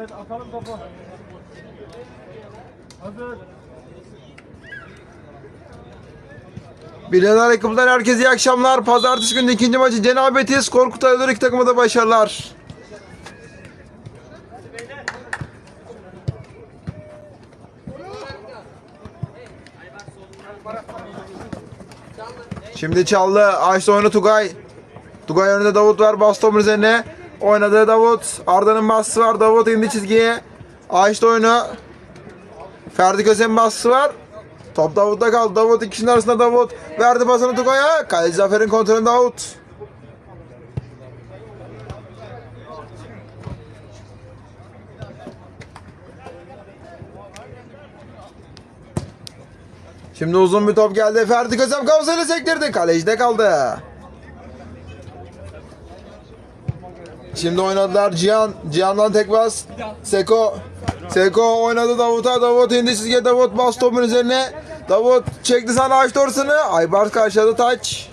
Evet atalım topu. Hazır. Bilen Aleyküm'den herkese iyi akşamlar. Pazartesi günü ikinci maçı Cenabetiz. Korkut Ayılır iki takıma da başarılar. Şimdi çaldı. Açtı oyunu Tugay. Tugay önünde Davut var. Bas topun üzerine. Oynadı Davut. Arda'nın baskısı var. Davut indi çizgiye. Açtı oyunu. Ferdi Köse'nin baskısı var. Top Davut'ta kaldı. Davut ikisinin arasında Davut. Verdi pasını Tugay'a. Kaleci Zafer'in kontrolünde Davut. Şimdi uzun bir top geldi. Ferdi Kösem kafasıyla sektirdi. Kalecide kaldı. Şimdi oynadılar Cihan. Cihan'dan tek bas. Seko. Seko oynadı Davut'a. Davut indi çizgiye. Davut bas topun üzerine. Davut çekti sana açtı ortasını. Aybars karşıladı taç.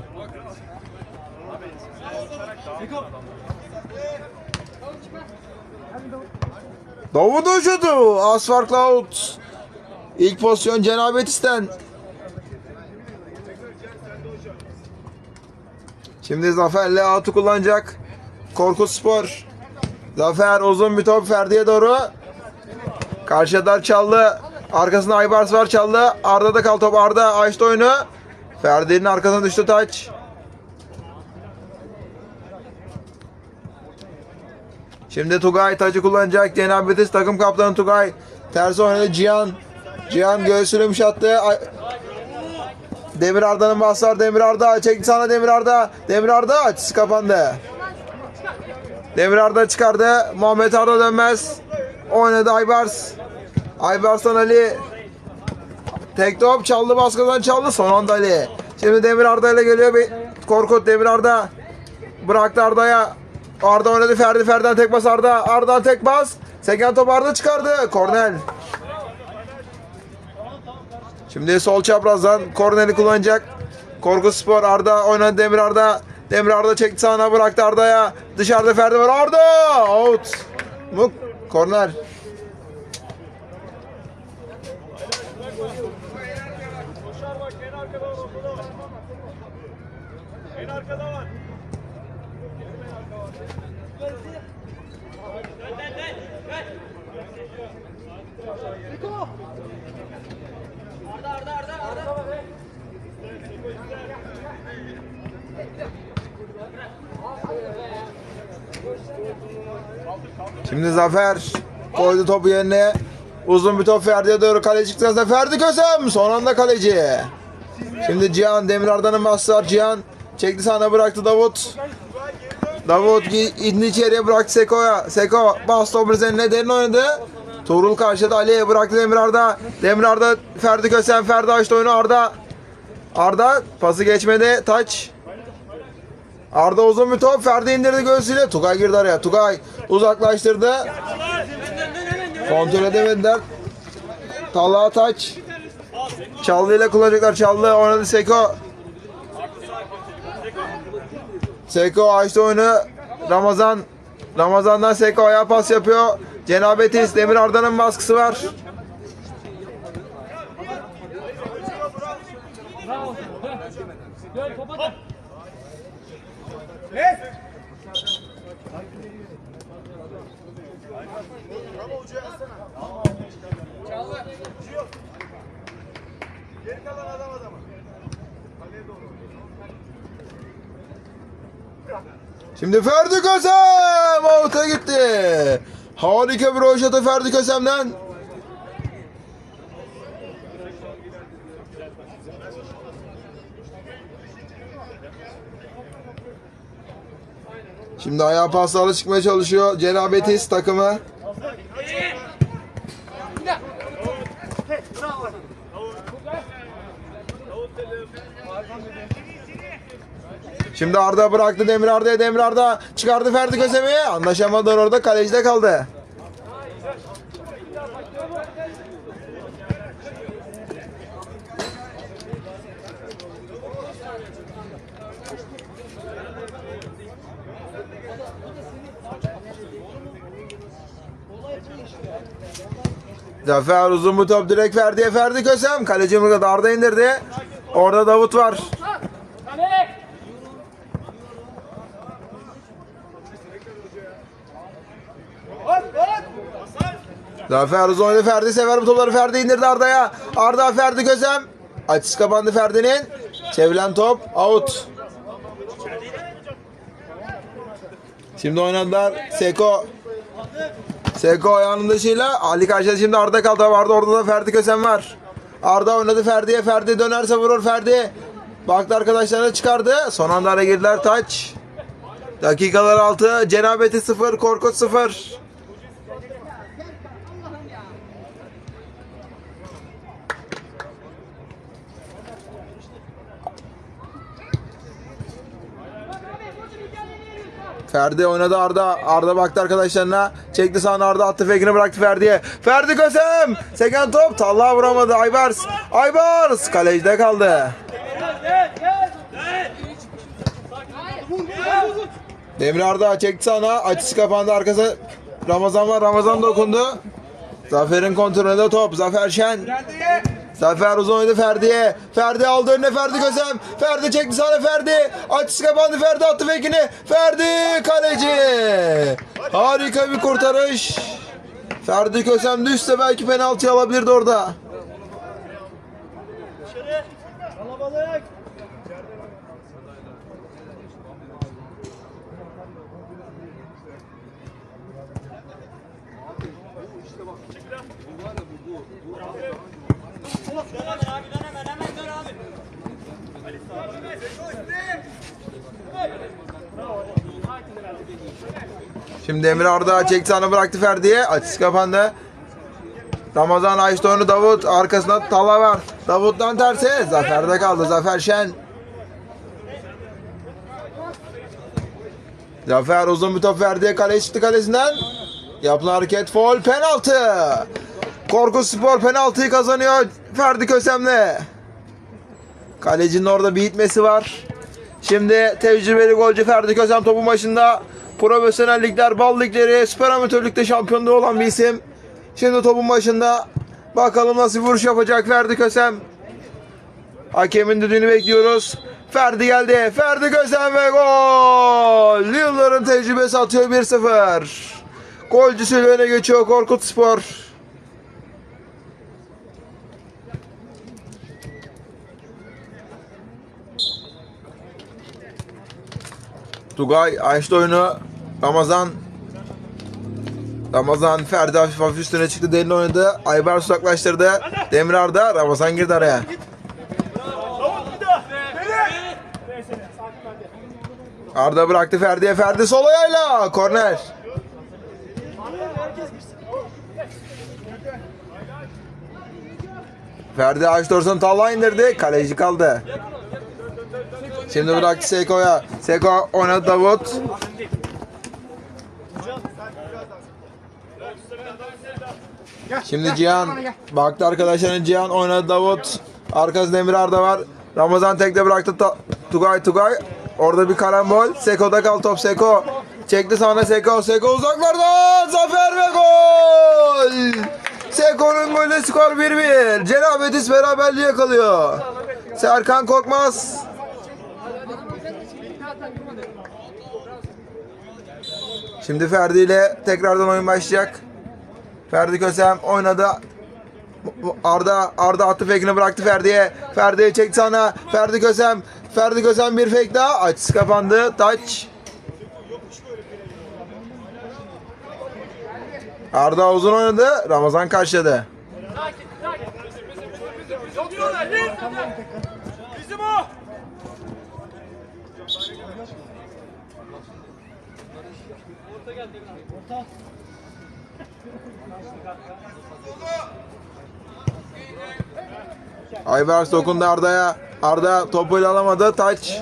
Davut'un şutu. Az farklı out. İlk pozisyon Cenabetisten. Şimdi Zafer'le atı kullanacak. Korkut Spor. Zafer uzun bir top Ferdi'ye doğru. Karşıda çaldı. Arkasında Aybars var çaldı. Arda da kal top. Arda açtı oyunu. Ferdi'nin arkasına düştü taç. Şimdi Tugay tacı kullanacak. Cenab-ı Betis takım kaptanı Tugay. Tersi oynadı Cihan. Cihan göğsünü yumuşattı. Demir Arda'nın bası var. Demir Arda çekti sana Demir Arda. Demir Arda açısı kapandı. Demir Arda çıkardı. Muhammed Arda dönmez. Oynadı Aybars. Aybars'tan Ali. Tek top çaldı baskıdan çaldı. Son anda Ali. Şimdi Demir Arda ile geliyor. Bir Korkut Demir Arda. Bıraktı Arda'ya. Arda oynadı Ferdi. Ferdi'den tek bas Arda. Arda'dan tek bas. Seken top Arda çıkardı. Kornel. Şimdi sol çaprazdan Kornel'i kullanacak. Korku Spor Arda oynadı Demir Arda. Demir Arda çekti sağına bıraktı Arda'ya. Dışarıda Ferdi var. Arda! Out. Muk. Korner. En arkada var Şimdi Zafer koydu topu yerine. Uzun bir top Ferdi'ye doğru kaleci çıktı. Ferdi Kösem son anda kaleci. Şimdi Cihan Demir Arda'nın bası var. Cihan çekti sana bıraktı Davut. Davut indi içeriye bıraktı Seko'ya. Seko bas topu üzerine derin oynadı. Tuğrul karşıladı Ali'ye bıraktı Demir Arda. Demir Arda Ferdi Kösem Ferdi açtı oyunu Arda. Arda pası geçmedi. Taç. Arda uzun bir top. Ferdi indirdi göğsüyle. Tugay girdi araya. Tugay uzaklaştırdı. Kontrol edemediler. Talha Taç. Çallı ile kullanacaklar. Çallı oynadı Seko. Seko açtı oyunu. Ramazan. Ramazan'dan Seko ayağa pas yapıyor. Cenabetis Demir Arda'nın baskısı var. Gel topa da. Geri kalan adam adamı. Kaleye doğru. Şimdi Ferdi Kösem out'a gitti. Harika bir roşata Ferdi Kösem'den. Şimdi ayağa paslarla çıkmaya çalışıyor Cenabetis takımı. Şimdi Arda bıraktı Demir Arda'ya. Demir Arda çıkardı Ferdi Köseme'ye. Anlaşamadılar orada. Kalecide kaldı. Zafer uzun bu top direkt Ferdi'ye Ferdi Kösem. Kaleci burada Arda indirdi. Orada Davut var. Zafer uzun oynadı Ferdi sever bu topları Ferdi indirdi Arda'ya. Arda Ferdi Kösem. Açısı kapandı Ferdi'nin. Çevrilen top out. Şimdi oynadılar. Seko. Seko ayağının dışıyla Ali karşıda şimdi Arda kaldı vardı orada da Ferdi Kösen var. Arda oynadı Ferdi'ye Ferdi dönerse vurur Ferdi. Baktı arkadaşlarına çıkardı. Son anda araya girdiler taç. Dakikalar 6. Cenabeti 0. Korkut 0. Ferdi oynadı Arda. Arda baktı arkadaşlarına. Çekti sağına Arda attı fekini bıraktı Ferdi'ye. Ferdi Kösem. Seken top. Tallağa vuramadı. Aybars. Aybars. Kalecide kaldı. Demir Arda çekti sağına. Açısı kapandı arkası. Ramazan var. Ramazan dokundu. Zafer'in kontrolünde top. Zafer Şen. Zafer uzun oynadı Ferdi'ye. Ferdi aldı önüne Ferdi Kösem. Ferdi çekti sana Ferdi. Açısı kapandı Ferdi attı fekini. Ferdi kaleci. Harika bir kurtarış. Ferdi Kösem düşse belki penaltı alabilirdi orada. Kalabalık. Şimdi Emre Arda çekti sana bıraktı Ferdi'ye. Açısı kapandı. Ramazan açtı onu Davut. Arkasında Tala var. Davut'tan terse. Zafer'de kaldı. Zafer Şen. Zafer uzun bir top Ferdi'ye kale çıktı kalesinden. Yapılan hareket foul penaltı. Korku Spor penaltıyı kazanıyor Ferdi Kösem'le. Kalecinin orada bir itmesi var. Şimdi tecrübeli golcü Ferdi Kösem topun başında. Profesyonel ligler, bal ligleri, süper amatörlükte şampiyonluğu olan bir isim. Şimdi topun başında. Bakalım nasıl vuruş yapacak Ferdi Kösem. Hakemin düdüğünü bekliyoruz. Ferdi geldi. Ferdi Kösem ve gol. Yılların tecrübesi atıyor 1-0. Golcüsüyle öne geçiyor Korkut Spor. Tugay açtı oyunu. Ramazan Ramazan Ferdi hafif hafif üstüne çıktı. Derin oynadı. Aybar uzaklaştırdı. Demir Arda. Ramazan girdi araya. Arda bıraktı Ferdi'ye. Ferdi sol ayağıyla. Korner. Ferdi açtı ortasını talla indirdi. Kaleci kaldı. Şimdi bıraktı Seko'ya. Seko oynadı Davut. Şimdi Cihan baktı arkadaşlarına Cihan oynadı Davut. Arkasında Emir Arda var. Ramazan tekte bıraktı Ta- Tugay Tugay. Orada bir karambol. Seko'da kal top Seko. Çekti sana Seko. Seko uzaklardan zafer ve gol. Seko'nun golü skor 1-1. Cenab-ı beraberliği yakalıyor. Serkan Korkmaz. Şimdi Ferdi ile tekrardan oyun başlayacak. Ferdi Kösem oynadı. Arda Arda attı fake'ini bıraktı Ferdi'ye. Ferdi'ye çekti sana. Ferdi Kösem. Ferdi Kösem bir fake daha. Açısı kapandı. Taç. Arda uzun oynadı. Ramazan karşıladı. Yok diyorlar. Bizim o. Aybars dokundu Arda'ya. Arda topuyla alamadı. Taç.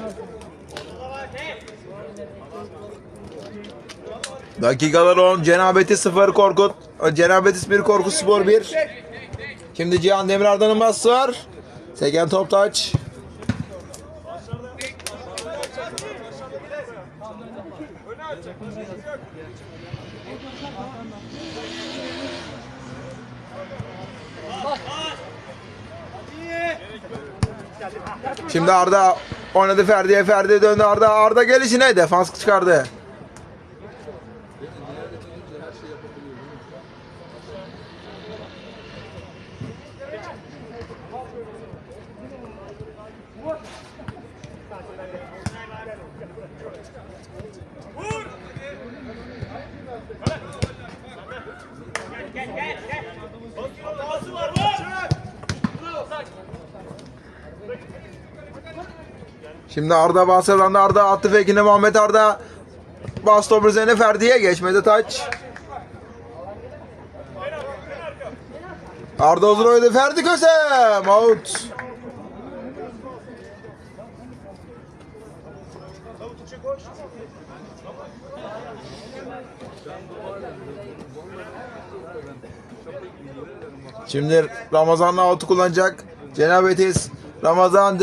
Dakikalar 10. Cenabeti 0 Korkut. Cenabeti 1 Korkut Spor 1. Şimdi Cihan Demir Arda'nın bası var. Seken top taç. Şimdi Arda oynadı Ferdi'ye. Ferdi döndü Arda. Arda gelişine defans çıkardı. Pası Şimdi Arda bastırlandı. Arda attı fekini Muhammed Arda. Bas topu üzerine Ferdi'ye geçmedi taç. Arda uzun oynadı. Ferdi Kösem. Out. Şimdi Ramazan'la out'u kullanacak. Cenab-ı Ramazan